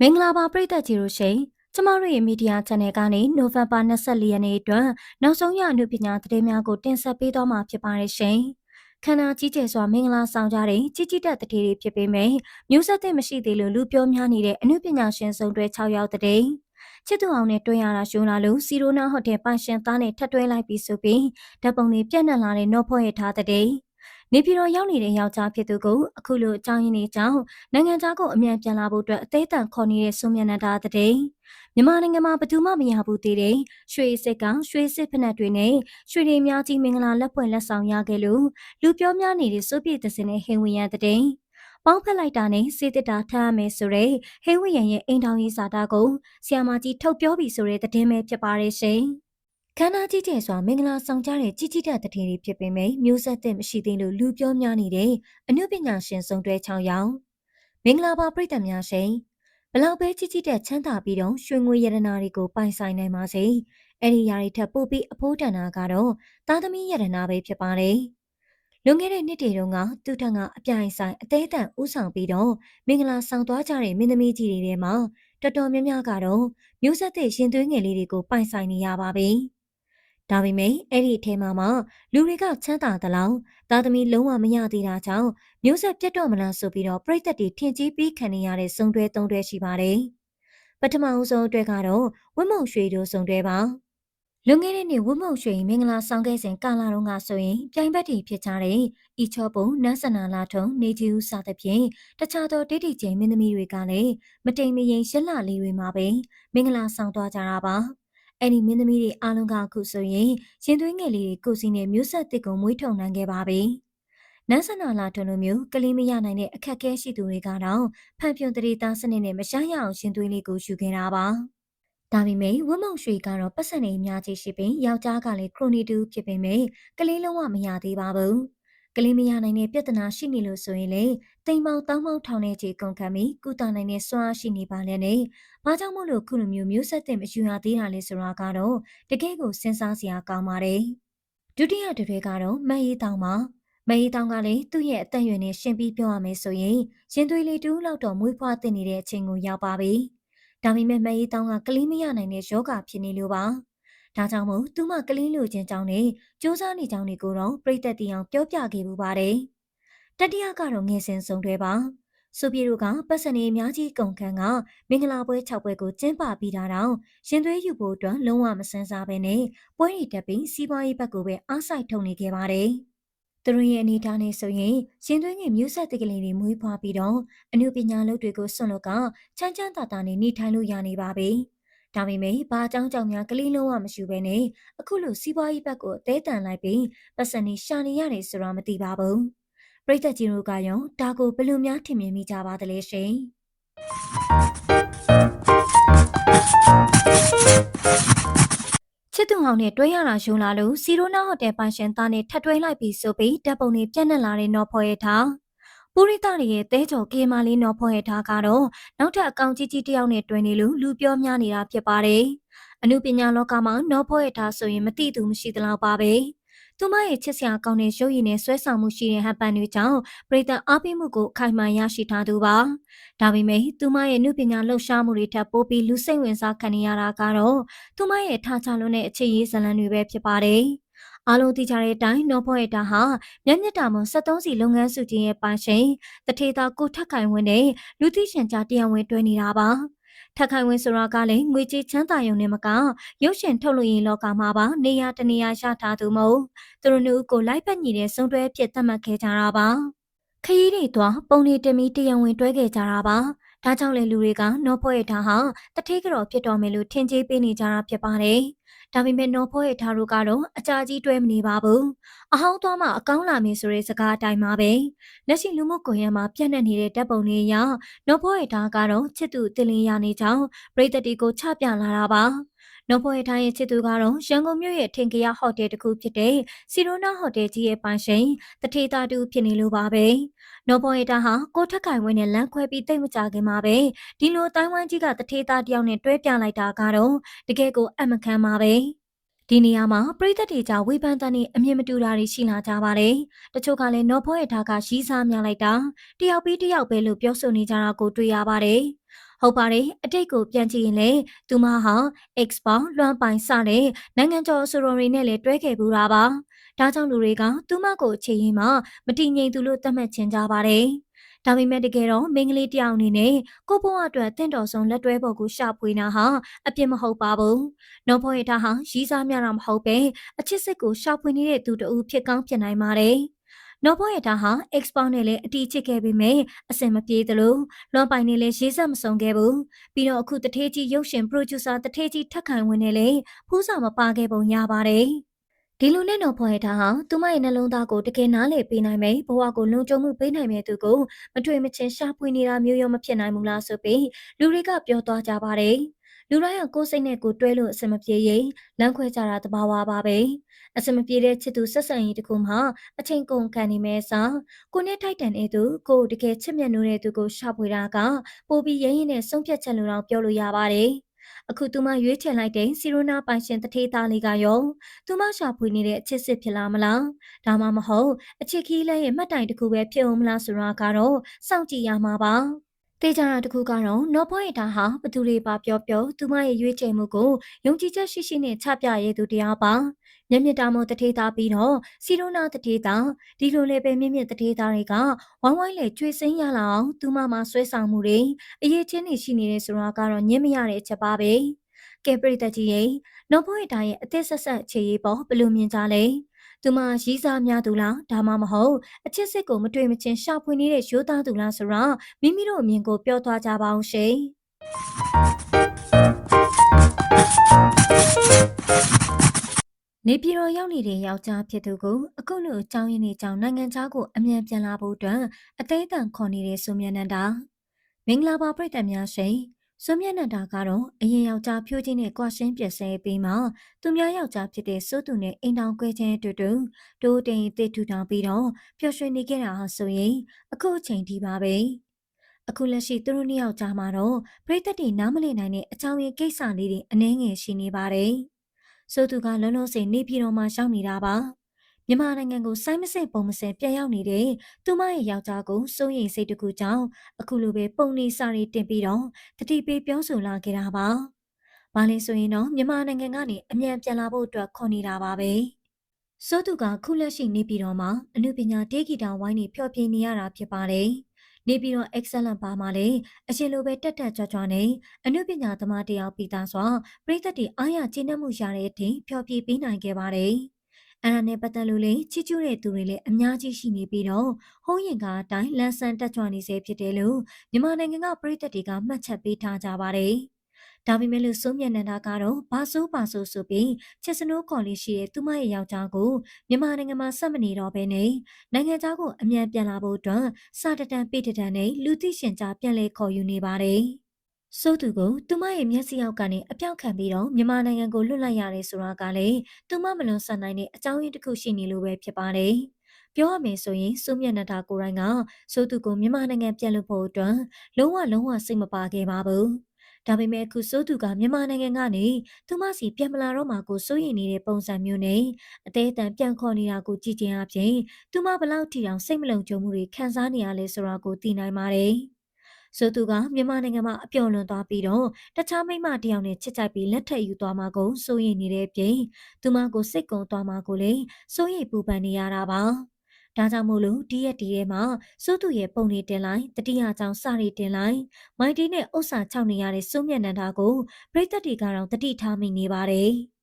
မင်္ဂလာပါပရိသတ်ကြီးတို့ရှင်ကျမတို့ရဲ့မီဒီယာ channel ကနေနိုဝင်ဘာ24ရက်နေ့အတွက်နောက်ဆုံးရအမှုပညာသတင်းများကိုတင်ဆက်ပေးသွားမှာဖြစ်ပါတယ်ရှင်ခန္ဓာကြီးကျယ်စွာမင်္ဂလာဆောင်ကြတဲ့ကြီးကြီးတက်တဲ့တွေဖြစ်ပေမဲ့မျိုးဆက်တဲ့မရှိသေးလို့လူပြောများနေတဲ့အမှုပညာရှင်စုံတွဲ6ယောက်တဲ့ချစ်သူအောင်နဲ့တွဲရတာရှိုးလာလို့စီရိုနာဟိုတယ်ပိုင်ရှင်သားနဲ့ထပ်တွဲလိုက်ပြီးဆိုပြီးဓာတ်ပုံတွေပြန့်နှံ့လာတဲ့နော့ဖော့ရထားတဲ့ နေပြည်တော်ရောက်နေတဲ့ယောက်ျားဖြစ်သူကိုအခုလိုအကြောင်းရင်းတွေကြောင့်နိုင်ငံသားကိုအမြန်ပြန်လာဖို့အတွက်အသေးအံခေါ်နေတဲ့စုံမြန်တာတဲ့မြန်မာနိုင်ငံမှာဘယ်သူမှမရဘူးသေးတဲ့ရွှေစစ်ကရွှေစစ်ဖက်နှက်တွေနဲ့ရွှေတွေများကြီးမင်္ဂလာလက်ဖွဲ့လက်ဆောင်ရခဲ့လို့လူပြောများနေတဲ့စိုးပြည့်သစင်နဲ့ဟင်ဝင်ရတဲ့ပေါင်းဖက်လိုက်တာနဲ့စေတတာထားရမယ်ဆိုတဲ့ဟိဝရန်ရဲ့အိမ်ထောင်ရေးစာတာကိုဆီယာမကြီးထုတ်ပြောပြီးဆိုတဲ့သတင်းပဲဖြစ်ပါတယ်ရှင်။ ခန္ဓာကြီးကျယ်စွာမင်္ဂလာဆောင်ကြတဲ့ကြီးကြီးတဲ့တထေတွေဖြစ်ပေမဲ့မျိုးဆက်တဲ့မရှိသေးလို့လူပြောများနေတဲ့အနုပညာရှင်စုံတွဲ6ယောက်မင်္ဂလာပါပြည်သူများရှင်ဘလောက်ပဲကြီးကြီးတဲ့ချမ်းသာပြီးတော့ရွှေငွေရတနာတွေကိုပိုင်ဆိုင်နိုင်ပါစေအဲ့ဒီຢာတွေထပ်ပို့ပြီးအဖိုးတန်တာကတော့သားသမီးရတနာပဲဖြစ်ပါတယ်လွန်ခဲ့တဲ့နှစ်တွေတုန်းကသူထံကအပြိုင်ဆိုင်အသေးအံဥဆောင်ပြီးတော့မင်္ဂလာဆောင်သွားကြတဲ့မင်းသမီးကြီးတွေထဲမှာတော်တော်များများကတော့မျိုးဆက်တဲ့ရှင်သွေးငယ်လေးတွေကိုပိုင်ဆိုင်နေရပါပြီ။ ဒါပေမဲ့အဲ့ဒီအထဲမှာမှလူတွေကချမ်းသာသလောက်သားသမီးလုံးဝမရသေးတာကြောင့်မျိုးဆက်ပြတ်တော့မလားဆိုပြီးတော့ပြိသက်တွေထင်ကြီးပြီးခံနေရတဲ့စုံတွဲသုံးတွဲရှိပါတယ်။ပထမအဆုံးအတွက်ကတော့ဝတ်မုံရွှေတို့စုံတွဲပါ။လွန်ခဲ့တဲ့နှစ်ဝတ်မုံရွှေမင်္ဂလာဆောင်ခဲ့စဉ်ကာလာတုန်းကဆိုရင်ပြိုင်ဘက်တွေဖြစ်ကြတဲ့ဤချောပုံနန်းစနာလာထုံနေကြီးဦးစသဖြင့်တခြားသောဒိဋ္ဌိကျင်းမင်းသမီးတွေကလည်းမတိမ်မရင်ရက်လလေးတွေမှာပဲမင်္ဂလာဆောင်သွားကြတာပါ။ အဲ့ဒီမင်းသမီးတွေအားလုံးကအခုဆိုရင်ရင်သွေးငယ်လေးတွေကိုစီနဲ့မျိုးဆက်တစ်ကိုမွေးထုံနိုင်ခဲ့ပါပြီ။နန်းစနာလာထုံလိုမျိုးကလေးမရနိုင်တဲ့အခက်အခဲရှိသူတွေကတော့ဖန်ဖြုံတရီသားစနစ်နဲ့မရှားရအောင်ရင်သွေးလေးကိုယူခဲ့တာပါ။ဒါပေမဲ့ဝမုံရွှေကတော့ပတ်စံနေအများကြီးရှိပြီးယောက်ျားကလည်းခရိုနီတူဖြစ်ပေမဲ့ကလေးလုံးဝမရသေးပါဘူး။ ကလေးမရနိုင်တဲ့ပြဿနာရှိနေလို့ဆိုရင်လေတိမ်ပေါတောင်းပေါထောင်တဲ့ခြေကုန်ခံပြီးကုသနိုင်တဲ့စွမ်းအားရှိနေပါလဲနဲ့ဘာကြောင့်မို့လို့ခုလိုမျိုးမျိုးဆက်တဲ့မယူရသေးတာလဲဆိုတာကတော့တကယ်ကိုစဉ်းစားစရာကောင်းပါတယ်ဒုတိယတစ်တွေကတော့မအေးတောင်ပါမအေးတောင်ကလည်းသူ့ရဲ့အသက်အရွယ်နဲ့ရှင်းပြီးပြောရမယ်ဆိုရင်ရင်သွေးလေးတူးလောက်တော့မွေးဖွားတင်နေတဲ့အချိန်ကိုရောက်ပါပြီဒါပေမဲ့မအေးတောင်ကကလေးမရနိုင်တဲ့ယောဂဖြစ်နေလို့ပါ ဒါကြောင့်မို့သူမကလေးလူချင်းကြောင်းနဲ့စူးစမ်းနေကြောင်းတွေကိုတော့ပြိသက်တီအောင်ပြောပြခဲ့ပူပါတယ်။တတိယကတော့ငယ်စဉ်ဆုံးတွဲပါ။ဆိုပြေတို့ကပတ်စံနေအများကြီးကုန်ခန်းကမင်္ဂလာပွဲ6ပွဲကိုကျင်းပပြီးတာတော့ရင်သွေးယူဖို့အတွက်လုံးဝမစင်စားပဲနဲ့ပွဲတွေတက်ပြီးစီးပွားရေးဘက်ကိုပဲအားစိုက်ထုတ်နေခဲ့ပါတယ်။သူတို့ရဲ့အနေထားနဲ့ဆိုရင်ရှင်သွေးငယ်မျိုးဆက်တကလေးတွေမွေးဖွားပြီးတော့အမှုပညာလုပ်တွေကိုစွန့်လို့ကချမ်းချမ်းသာသာနဲ့နေထိုင်လို့ရနေပါပြီ။ ဒါပေမဲ့ဘာအကြောင်းကြောင့်များကလေးလုံးဝမရှိဘဲနဲ့အခုလိုစီးပွားရေးဘက်ကိုအသေးတန်လိုက်ပြီးပတ်စံနေရှာနေရတယ်ဆိုတာမသိပါဘူး။ပရိသတ်ကြီးတို့ကရောဒါကိုဘယ်လိုများထင်မြင်မိကြပါသလဲရှင်။ချစ်သူဟောင်းနဲ့တွဲရတာယုံလာလို့စီရိုနာဟိုတယ်ပိုင်ရှင်သားနဲ့ထပ်တွဲလိုက်ပြီးဆိုပြီးတပ်ပုံတွေပြန့်နှံ့လာတဲ့နော်ဖော်ရထား ပူရိသတွေရဲ့တဲကြော်ကေမာလေးနော်ဖွဲ့ရထားကတော့နောက်ထပ်အကောင်ကြီးကြီးတယောက်နဲ့တွင်နေလို့လူပြောများနေတာဖြစ်ပါတယ်။အမှုပညာလောကမှာနော်ဖွဲ့ရထားဆိုရင်မသိသူမရှိသလောက်ပါပဲ။သူမရဲ့ချစ်စရာကောင်းတဲ့ရုပ်ရည်နဲ့ဆွဲဆောင်မှုရှိတဲ့ဟန်ပန်တွေကြောင့်ပြည်သူအားပေးမှုကိုအခိုင်အမာရရှိထားသူပါ။ဒါပေမဲ့သူမရဲ့အမှုပညာလှုပ်ရှားမှုတွေထပ်ပိုးပြီးလူစိတ်ဝင်စားခံနေရတာကတော့သူမရဲ့ထားချလွန်းတဲ့အခြေရေးဇလံတွေပဲဖြစ်ပါတယ်။ အားလုံးသိကြတဲ့အတိုင်းနော်ဖော့ရတာဟာမျက်မြက်တာမ73စီလုပ်ငန်းစုကြီးရဲ့ပိုင်ရှင်တထေသာကိုထက်ခိုင်ဝင်းနဲ့လူသိရှင်ကြားတရားဝင်တွဲနေတာပါထက်ခိုင်ဝင်းဆိုတာကလည်းငွေကြေးချမ်းသာရုံနဲ့မကရုပ်ရှင်ထုတ်လို့ရင်လောကမှာပါနေရတနေရရထားသူမဟုတ်သူတို့နှစ်ဦးကိုလိုက်ပတ်ညီတဲ့စုံတွဲဖြစ်သတ်မှတ်ခဲ့ကြတာပါခရီးတွေသွားပုံနေတမီတရားဝင်တွဲခဲ့ကြတာပါဒါကြောင့်လေလူတွေကနော်ဖွဲ့ရထားဟာတထေးကြော်ဖြစ်တော်မယ်လို့ထင်ကြေးပေးနေကြတာဖြစ်ပါတယ် ဒါပေမဲ့နော်ဖိုးရဲ့ထားတို့ကတော့အကြာကြီးတွဲမနေပါဘူး။အဟောင်းသွားမှအကောင်းလာမည်ဆိုတဲ့စကားအတိုင်းပါပဲ။လက်ရှိလူမှုကွန်ရက်မှာပြန့်နှံ့နေတဲ့တပ်ပုံတွေအရနော်ဖိုးရဲ့ထားကတော့ချစ်သူတင်လင်းရနေကြောင်းပြည်သက်တီကိုချပြလာတာပါ။နော်ဖိုးရဲ့ထားရဲ့ချစ်သူကတော့ရန်ကုန်မြို့ရဲ့ထင်ကရဟိုတယ်တစ်ခုဖြစ်တဲ့စီရိုနာဟိုတယ်ကြီးရဲ့ပိုင်ရှင်တထေတာတူဖြစ်နေလို့ပါပဲ။ နော်ပေါ်ရတာဟာကိုထက်ခိုင်ဝင်းနဲ့လမ်းခွဲပြီးတိတ်မကြခင်မှာပဲဒီလိုတိုင်းဝိုင်းကြီးကတထေးသားတယောက်နဲ့တွဲပြလိုက်တာကတော့တကယ်ကိုအမခံပါပဲဒီနေရာမှာပြည်သက်တွေကြဝေဖန်တဲ့နေအမြင်မတူတာတွေရှိလာကြပါတယ်။တချို့ကလည်းနော်ဖောရဲ့ထားကရီးစားများလိုက်တာတယောက်ပြီးတယောက်ပဲလို့ပြောဆိုနေကြတာကိုတွေ့ရပါတယ်။ ဟုတ်ပါတယ်အတိတ်ကိုပြန်ကြည့်ရင်လေသူမဟာ X ပေါင်းလွှမ်းပိုင်စတဲ့နိုင်ငံကျော်အဆိုတော်တွေနဲ့လည်းတွဲခဲ့ပူတာပါဒါကြောင့်လူတွေကသူမကိုအခြေရင်မှမတည်ငြိမ်သူလို့သတ်မှတ်ချင်ကြပါတယ်ဒါပေမဲ့တကယ်တော့မင်းကလေးတယောက်အနေနဲ့ကိုဘွားအတွက်တင့်တော်ဆုံးလက်တွဲပေါ်ကိုရှာဖွေတာဟာအပြစ်မဟုတ်ပါဘူး။နော်ဖောရဲ့တာဟာရီးစားများတာမဟုတ်ပဲအချစ်စစ်ကိုရှာဖွေနေတဲ့သူတူဖြစ်ကောင်းဖြစ်နိုင်ပါတယ်။ နော်ဖောရဲ့တာဟာ Xbox နဲ့လည်းအတီးချစ်ခဲ့ပြီးမြဲအစင်မပြေသလိုလွန်ပိုင်နဲ့လည်းရေးဆက်မစုံခဲ့ဘူး။ပြီးတော့အခုတထေးကြီးရုပ်ရှင် producer တထေးကြီးထက်ခိုင်ဝင်နဲ့လည်းဖူးစာမပါခဲ့ပုံရပါတယ်။ဒီလိုနဲ့တော့ဖွယ်ထားဟာသူမရဲ့နှလုံးသားကိုတကယ်နားလေပေးနိုင်မယ်ဘဝကိုလုံခြုံမှုပေးနိုင်မယ်သူကိုမထွေမချင်းရှာဖွေနေတာမျိုးရောမဖြစ်နိုင်ဘူးလားဆိုပြီးလူတွေကပြောသွားကြပါတယ် လူတိုင်းကကိုယ်စိတ်နဲ့ကိုယ်တွဲလို့အစမပြေရင်လမ်းခွဲကြတာတဘာဝပါပဲအစမပြေတဲ့ချစ်သူဆက်ဆံရေးတခုမှအချိန်ကုန်ခံနေမဲ့စာကိုနဲ့ထိုက်တန်တဲ့သူကိုတကယ်ချစ်မြတ်နိုးတဲ့သူကိုရှာဖွေတာကပိုပြီးရင်းရင်နဲ့ဆုံးဖြတ်ချက်လို့တော့ပြောလို့ရပါတယ်အခုသူမရွေးချယ်လိုက်တဲ့စီရိုနာပိုင်ရှင်တထေးသားလေးကရောသူမရှာဖွေနေတဲ့အချစ်စစ်ဖြစ်လာမလားဒါမှမဟုတ်အချစ်ခီးလဲရဲ့မှတ်တိုင်တစ်ခုပဲဖြစ်အောင်မလားဆိုတာကတော့စောင့်ကြည့်ရမှာပါ တေချာတာတခုကတော့နော်ဖွေတာဟာဘသူတွေပါပြောပြောသူမရဲ့ရွေးချယ်မှုကိုယုံကြည်ချက်ရှိရှိနဲ့ချပြရဲသူတရားပါမျက်မြင့်တာမတထေးသားပြီးတော့စီရိုနာတထေးသားဒီလိုလေပဲမျက်မြင့်တထေးသားတွေကဝိုင်းဝိုင်းလေကျွေးစိမ်းရလာအောင်သူမမှာဆွဲဆောင်မှုတွေအရေးချင်းနေရှိနေတယ်ဆိုတာကတော့ညင်မရတဲ့အချက်ပါပဲကဲပရိသတ်ကြီးရဲ့နော်ဖိုးရတာရဲ့အသက်ဆက်ဆက်အခြေရေးပေါ်ဘယ်လိုမြင်ကြလဲ သူမရီးစားများသူလားဒါမှမဟုတ်အချစ်စစ်ကိုမတွေ့မချင်းရှာဖွေနေတဲ့ရိုးသားသူလားဆိုတော့မိမိတို့အမြင်ကိုပြောသွားကြပါအောင်ရှင်နေပြည်တော်ရောက်နေတဲ့ယောက်ျားဖြစ်သူကိုအခုလိုအကြောင်းရင်းနေကြောင်းနိုင်ငံသားကိုအမြန်ပြန်လာဖို့အတွက်အသေးအံခေါ်နေတဲ့ဆိုမြနန္ဒာမင်္ဂလာပါပြည်သက်များရှင် စွန်မြတ်နန္ဒာကတော့အရင်ယောက်ျားဖြိုးချင်းနဲ့ကွာရှင်းပြဆဲပြီးမှသူများယောက်ျားဖြစ်တဲ့စိုးသူနဲ့အိမ်တောင်ကွဲချင်းတူတူတိုးတိမ်တစ်ထူထောင်ပြီးတော့ပျော်ရွှင်နေကြတာဟာဆိုရင်အခုအချိန်ဒီပါပဲအခုလက်ရှိသူတို့နှစ်ယောက်ကြားမှာတော့ပြိသက်တွေနားမလည်နိုင်တဲ့အကြောင်းရင်းကိစ္စလေးတွေအနှဲငယ်ရှိနေပါတယ်စိုးသူကလုံးလုံးစိနေပြည်တော်မှာရှောင်းနေတာပါ မြန်မာနိုင်ငံကိုစိုင်းမစင်ပုံမစင်ပြန်ရောက်နေတဲ့သူမရဲ့ယောက်ျားကိုစိုးရိမ်စိတ်တကူကြောင့်အခုလိုပဲပုံနေစာရီတင်ပြီးတော့တတိပေးပြောဆိုလာခဲ့တာပါ။ဘာလဲဆိုရင်တော့မြန်မာနိုင်ငံကနေအမြန်ပြန်လာဖို့အတွက်ခေါ်နေတာပါပဲ။စိုးသူကခုလက်ရှိနေပြီးတော့မှအနုပညာတေးဂီတာဝိုင်းနေဖျော်ဖြေနေရတာဖြစ်ပါတယ်။နေပြီးတော့ excellent ပါမှာလေအရှင်လိုပဲတက်တက်ကြွကြွနဲ့အနုပညာသမားတယောက်ပြီးသားစွာပြည်သက်တွေအားရကျေနပ်မှုရတဲ့အထိဖျော်ဖြေပေးနိုင်ခဲ့ပါတယ်။ အဲ့ဒါနဲ့ပတ်သက်လို့လေချီကျူးတဲ့သူတွေလည်းအများကြီးရှိနေပြီးတော့ဟိုးရင်ကအတိုင်းလန်ဆန်တက်ကြွနေစေဖြစ်တယ်လို့မြန်မာနိုင်ငံကပြည်သက်တွေကမှတ်ချက်ပေးထားကြပါတယ်။ဒါပေမဲ့လို့စိုးမြတ်နန္ဒာကတော့ဘာဆိုးပါဆိုးဆိုပြီးချက်စနိုးကော်လေးရှိရဲ့သူမရဲ့ယောက်ျားကိုမြန်မာနိုင်ငံမှာဆက်မနေတော့ဘဲနဲ့နိုင်ငံသားကိုအမြန်ပြန်လာဖို့အတွက်စာတတန်ပိတတန်နဲ့လူသိရှင်ကြားပြန်လဲခေါ်ယူနေပါတယ်။ စိုးသူကိုသူမရဲ့မျက်စိအောက်ကနေအပြောက်ခံပြီးတော့မြန်မာနိုင်ငံကိုလွတ်လိုက်ရတယ်ဆိုတာကလည်းသူမမလွန်ဆန်နိုင်တဲ့အကြောင်းရင်းတစ်ခုရှိနေလို့ပဲဖြစ်ပါတယ်။ပြောရမယ်ဆိုရင်စိုးမြတ်နတာကိုရိုင်းကစိုးသူကိုမြန်မာနိုင်ငံပြန်လို့ဖို့အတွက်လုံးဝလုံးဝစိတ်မပါခဲ့ပါဘူး။ဒါပေမဲ့အခုစိုးသူကမြန်မာနိုင်ငံကနေသူမစီပြန်မလာတော့မှကိုစိုးရိမ်နေတဲ့ပုံစံမျိုးနဲ့အသေးအတန်ပြန်ခေါ်နေတာကိုကြည့်ချင်းအပြင်သူမဘလောက်ထီအောင်စိတ်မလုံခြုံမှုတွေခံစားနေရလဲဆိုတာကိုသိနိုင်ပါတယ်။ ဆိုသူကမြန်မာနိုင်ငံမှာအပြော်လွန်သွားပြီးတော့တခြားမိမတယောက်နဲ့ချစ်ကြိုက်ပြီးလက်ထပ်ယူသွားမှာကိုစိုးရိမ်နေတဲ့ပြင်သူမကိုစိတ်ကုံသွားမှာကိုလည်းစိုးရိမ်ပူပန်နေရတာပါဒါကြောင့်မို့လို့ဒီရက်ဒီထဲမှာစိုးသူရဲ့ပုံတွေတင်လိုက်တတိယကြောင့်စရီတင်လိုက်မိုက်တီနဲ့ဥစ္စာချောက်နေရတဲ့စိုးမြတ်နန္ဒာကိုပြိတ္တတွေကတော့တတိထားမိနေပါတယ်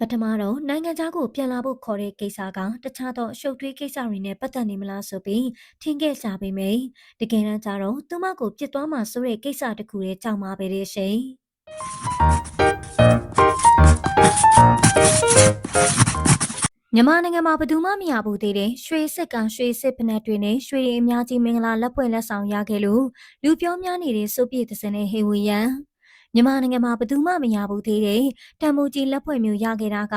ပထမတော့နိုင်ငံသားကိုပြန်လာဖို့ခေါ်တဲ့ကိစ္စကတခြားသောအရှုပ်ထွေးကိစ္စတွေနဲ့ပတ်သက်နေမလားဆိုပြီးထင်ခဲ့ကြပေမယ့်တကယ်တမ်းကျတော့သူမကိုပြစ်သွားမှဆိုတဲ့ကိစ္စတခုရဲ့ကြောင့်ပါပဲတဲ့ရှင်မြန်မာနိုင်ငံမှာဘယ်သူမှမရဘူးသေးတယ်ရွှေစစ်ကရွှေစစ်ဖနက်တွေနဲ့ရွှေတွေအများကြီးမင်္ဂလာလက်ပွဲလက်ဆောင်ရခဲ့လို့လူပြောများနေတဲ့စိုးပြေသစင်နဲ့ဟေဝီယံ မြန်မာနိုင်ငံမှာဘယ်သူမှမရဘူးသေးတယ်။တန်မိုးကြီးလက်ဖွဲ့မျိုးရခဲ့တာက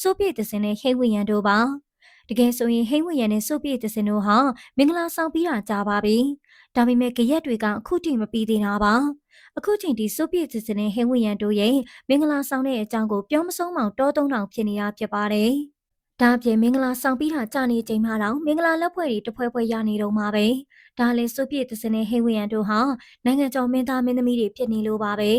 စိုးပြေတစင်နဲ့ဟိဝီယန်တို့ပါ။တကယ်ဆိုရင်ဟိဝီယန်နဲ့စိုးပြေတစင်တို့ဟာမင်္ဂလာဆောင်ပြီးတာကြာပါပြီ။ဒါပေမဲ့ကြရက်တွေကအခုထိမပြီးသေးတာပါ။အခုချိန်ဒီစိုးပြေတစင်နဲ့ဟိဝီယန်တို့ရဲ့မင်္ဂလာဆောင်တဲ့အကြောင်းကိုပြောမဆုံးအောင်တောတုံးတောင်ဖြစ်နေတာဖြစ်ပါတယ်။ ဒါအပြင်မင်္ဂလာဆောင်ပြီးတာကြာနေချိန်မှတော့မင်္ဂလာလက်ဖွဲ့တွေတစ်ဖွဲဖွဲရနေတော့မှာပဲဒါလည်းစုပြည့်သစနဲ့ဟိဝရန်တို့ဟာနိုင်ငံကျော်မင်းသားမင်းသမီးတွေဖြစ်နေလို့ပါပဲ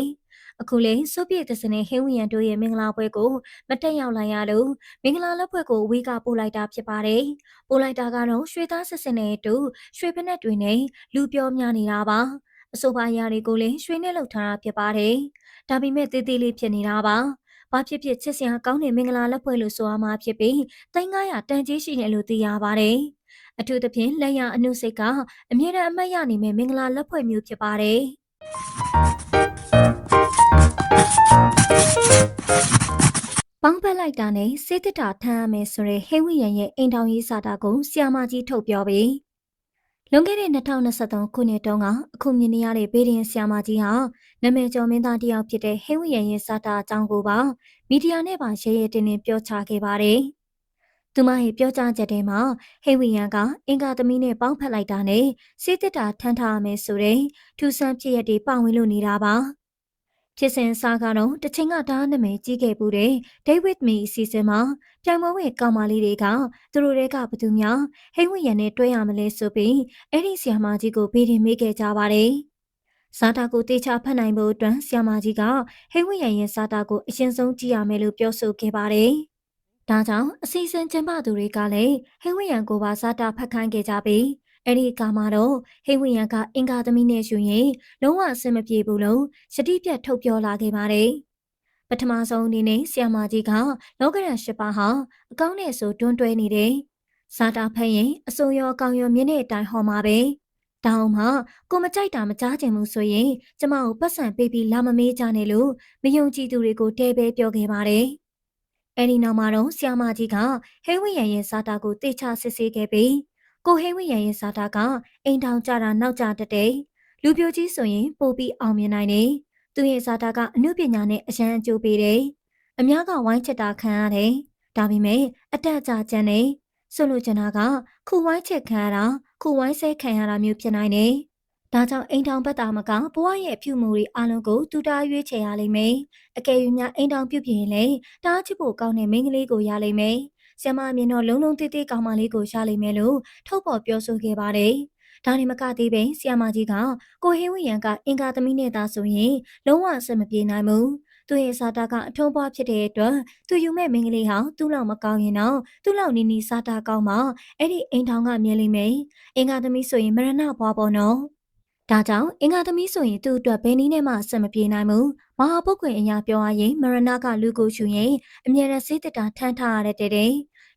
အခုလေစုပြည့်သစနဲ့ဟိဝရန်တို့ရဲ့မင်္ဂလာပွဲကိုမတက်ရောက်လိုက်ရလို့မင်္ဂလာလက်ဖွဲ့ကိုဝေးကပို့လိုက်တာဖြစ်ပါတယ်ပို့လိုက်တာကတော့ရွှေသားစစ်စစ်နဲ့တူရွှေဖက်နဲ့တွေနဲ့လူပြောများနေတာပါအဆိုပါအရာတွေကိုလည်းရွှေနဲ့လှုပ်ထားတာဖြစ်ပါတယ်ဒါပေမဲ့တေးသေးလေးဖြစ်နေတာပါ ဘာဖြစ်ဖြစ်ချစ်စရာကောင်းတဲ့မင်္ဂလာလက်ဖွဲ့လို့ဆိုရမှာဖြစ်ပြီး3900တန်ကြီးရှိတယ်လို့သိရပါတယ်။အထူးသဖြင့်လက်ရအနုစိတ်ကအမြဲတမ်းအမှတ်ရနိုင်မဲ့မင်္ဂလာလက်ဖွဲ့မျိုးဖြစ်ပါတယ်။ပေါင်းဖက်လိုက်တာနဲ့စေတတာထမ်းရမယ်ဆိုတဲ့ဟိဝိယံရဲ့အိမ်ထောင်ရေးစာတာကိုဆီယာမကြီးထုတ်ပြောပြီး လွန်ခဲ့တဲ့2023ခုနှစ်တုန်းကအခုမြင်နေရတဲ့ဘေးရင်ဆီယာမကြီးဟာနာမည်ကျော်မင်းသားတစ်ယောက်ဖြစ်တဲ့ဟိဝိယံရဲ့စာတာအကြောင်းကိုပါမီဒီယာနဲ့ပါရဲရဲတင်းတင်းပြောချခဲ့ပါတယ်။သူမရဲ့ပြောကြားချက်ထဲမှာဟိဝိယံကအင်္ဂါသမီးနဲ့ပေါင်းဖက်လိုက်တာနဲ့စေးတစ်တာထမ်းထားရမယ်ဆိုတဲ့ထူဆန်းဖြစ်ရတဲ့ပါဝင်လို့နေတာပါ။ ဖြစ်စဉ်စားကတော့တချိန်ကဒါနာမည်ကြီးခဲ့မှုတဲ့ David Me အစီအစဉ်မှာပြိုင်ပွဲဝင်ကောင်မလေးတွေကသူတို့တွေကဘသူများဟိဝိယံနဲ့တွဲရမလဲဆိုပြီးအဲ့ဒီဆီယာမကြီးကိုဘေးတင်မိခဲ့ကြပါတယ်။စာတာကိုတေချာဖတ်နိုင်ဖို့အတွက်ဆီယာမကြီးကဟိဝိယံရဲ့စာတာကိုအရင်ဆုံးကြည့်ရမယ်လို့ပြောဆိုခဲ့ပါတယ်။ဒါကြောင့်အစီအစဉ်ကျင်းပသူတွေကလည်းဟိဝိယံကိုပါစာတာဖတ်ခိုင်းခဲ့ကြပြီး အဲ့ဒီအခါမှာတော့ဟိဝိယံကအင်္ဂါသမီးနဲ့ယူရင်လုံးဝအဆင်မပြေဘူးလို့ယတိပြတ်ထုတ်ပြောလာခဲ့ပါတယ်။ပထမဆုံးအနေနဲ့ဆီယမာကြီးကလောကရန်၈ပါးဟာအကောင်းနဲ့ဆိုတွန်းတွဲနေတယ်။စာတာဖတ်ရင်အစိုးရအကောင်ရမြင့်တဲ့အတိုင်းဟောမှာပဲ။တောင်းမှကိုမကြိုက်တာမကြားချင်ဘူးဆိုရင်ကျမကိုပတ်စံပေးပြီးလာမမေးကြနဲ့လို့မယုံကြည်သူတွေကိုတဲပဲပြောခဲ့ပါတယ်။အဲဒီနောက်မှာတော့ဆီယမာကြီးကဟိဝိယံရဲ့စာတာကိုတေချာစစ်ဆေးခဲ့ပြီး ကိုဟိဝိယံရဲ့စာတာကအိမ်ထောင်ကြတာနောက်ကျတတ်တယ်လူပြိုကြီးဆိုရင်ပိုပြီးအောင်မြင်နိုင်တယ်သူရဲ့စာတာကအမှုပညာနဲ့အရန်အကျိုးပေးတယ်အများကဝိုင်းချက်တာခံရတယ်ဒါပေမဲ့အတက်အကျကျန်တယ်ဆိုလိုချင်တာကခုဝိုင်းချက်ခံရတာခုဝိုင်းဆဲခံရတာမျိုးဖြစ်နိုင်တယ်ဒါကြောင့်အိမ်ထောင်ဘက်သားမကဘဝရဲ့အပြုမှုတွေအလုံးကိုတူတာရွေးချယ်ရလိမ့်မယ်။အကယ်၍များအိမ်ထောင်ပြုပြင်ရင်လည်းတားချစ်ဖို့ကောင်းတဲ့မိန်းကလေးကိုရလိမ့်မယ် ဆ iam မအမြင်တော့လုံလုံတေးတေးကောင်းမလေးကိုရလိမ့်မယ်လို့ထုတ်ဖော်ပြောဆိုခဲ့ပါတယ်။ဒါနဲ့မကသေးပဲဆ iam မကြီးကကိုဟင်းဝီယံကအင်္ဂါသမီးနဲ့သာဆိုရင်လုံးဝအဆင်မပြေနိုင်ဘူး။သူရဲ့စာတာကအထုံးပွားဖြစ်တဲ့အတွက်သူယူမဲ့မင်းကလေးဟာသူ့လောက်မကောင်းရင်တော့သူ့လောက်နီးနီးစာတာကောင်းမှအဲ့ဒီအိမ်ထောင်ကမြင်လိမ့်မယ်။အင်္ဂါသမီးဆိုရင်မရဏဘွားပေါ်နော်။ဒါကြောင့်အင်္ဂါသမီးဆိုရင်သူ့အတွက်ဘယ်နည်းနဲ့မှအဆင်မပြေနိုင်ဘူး။မဟာပုဂ္ဂိုလ်အရာပြောရရင်မရဏကလူကိုရှူရင်အမြဲတမ်းစေးတက်တာထမ်းထားရတဲ့တဲ့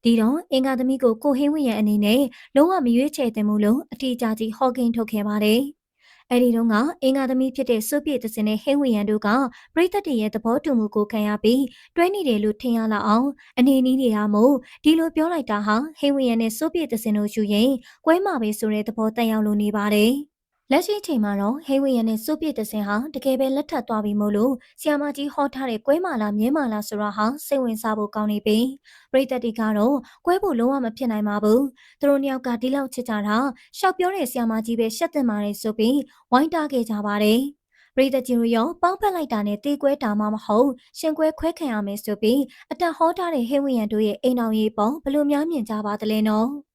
ဒီတော့အင်္ဂါသမီးကိုကိုဟင်းဝင်းရဲ့အနေနဲ့လုံးဝမရွေးချယ်သင့်ဘူးလို့အထီးကျကြီးဟော့ကင်းထုတ်ခဲ့ပါတယ်။အဲဒီတော့ကအင်္ဂါသမီးဖြစ်တဲ့စုပြည့်သစင်နဲ့ဟင်းဝင်းရန်တို့ကပရိသတ်တွေရဲ့သဘောတူမှုကိုခံရပြီးတွဲနေတယ်လို့ထင်ရလောက်အောင်အနေနည်းနေတာမို့ဒီလိုပြောလိုက်တာဟာဟင်းဝင်းရန်နဲ့စုပြည့်သစင်တို့ယူရင်ကွဲမှာပဲဆိုတဲ့သဘောတက်ရောက်လို့နေပါတယ်။ လက်ရှိချိန်မှာတော့ဟိဝေရနဲ့စုပြည့်တစင်ဟာတကယ်ပဲလက်ထပ်သွားပြီမို့လို့ဆီယာမကြီးဟောထားတဲ့ကွဲမာလာမြဲမာလာဆိုတာဟာစိတ်ဝင်စားဖို့ကောင်းနေပြီပရိသတ်တွေကတော့ကွဲဖို့လုံးဝမဖြစ်နိုင်ပါဘူးသူတို့နှစ်ယောက်ကဒီလောက်ချစ်ကြတာရှောက်ပြောတဲ့ဆီယာမကြီးပဲရှက်တင်ပါတယ်ဆိုပြီးဝိုင်းတားခဲ့ကြပါတယ်ပရိသတ်ကြီးတို့ရောပေါင်းဖက်လိုက်တာနဲ့တေးကွဲတာမှမဟုတ်ရှင်ကွဲခွဲခံရမယ်ဆိုပြီးအတက်ဟောထားတဲ့ဟိဝေရန်တို့ရဲ့အိမ်အောင်ရေးပုံဘလို့များမြင်ကြပါသလဲနော်